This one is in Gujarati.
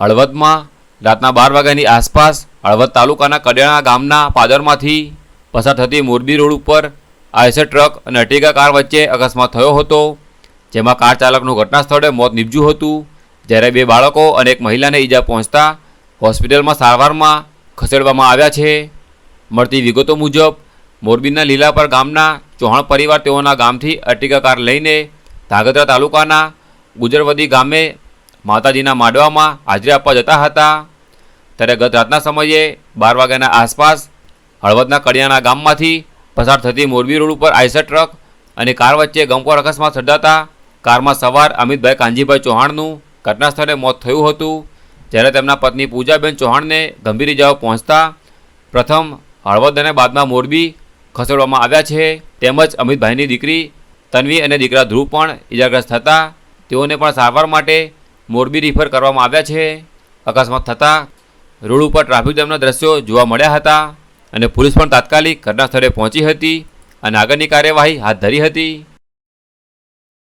હળવદમાં, રાતના બાર વાગ્યાની આસપાસ હળવદ તાલુકાના કડિયાણા ગામના પાદરમાંથી પસાર થતી મોરબી રોડ ઉપર આઈસર ટ્રક અને અર્ટિગા કાર વચ્ચે અકસ્માત થયો હતો, જેમાં કાર ચાલકનું ઘટના સ્થળે મોત નીપજ્યું હતું. જ્યારે બે બાળકો અને એક મહિલાને ઈજા પહોંચતા હોસ્પિટલમાં સારવારમાં ખસેડવામાં આવ્યા છે. મળતી વિગતો મુજબ, મોરબીના લીલાપર ગામના ચૌહાણ પરિવાર તેઓના ગામથી અર્ટિગા કાર લઈને ધાગધ્રા તાલુકાના ગુજરવદી ગામે માતાજીના માંડવામાં હાજરી આપવા જતા હતા. ત્યારે ગત રાતના સમયે બાર વાગ્યાના આસપાસ હળવદના કડિયાના ગામમાંથી પસાર થતી મોરબી રોડ ઉપર આઈસર ટ્રક અને કાર વચ્ચે ગમખોર અકસ્માત સર્જાતા કારમાં સવાર અમિતભાઈ કાંજીભાઈ ચૌહાણનું ઘટના સ્થળે મોત થયું હતું. જ્યારે તેમના પત્ની પૂજાબેન ચૌહાણને ગંભીર ઇજાઓ પહોંચતા પ્રથમ હળવદ અને બાદમાં મોરબી ખસેડવામાં આવ્યા છે. તેમજ અમિતભાઈની દીકરી તન્વી અને દીકરા ધ્રુવ પણ ઇજાગ્રસ્ત હતા તેઓને પણ સારવાર માટે મોરબી રિફર કરવામાં આવ્યા છે. અકસ્માત થતાં રોડ ઉપર ટ્રાફિક જામના દ્રશ્યો જોવા મળ્યા હતા અને પોલીસ પણ તાત્કાલિક ઘટના સ્થળે પહોંચી હતી અને આગળની કાર્યવાહી હાથ ધરી હતી.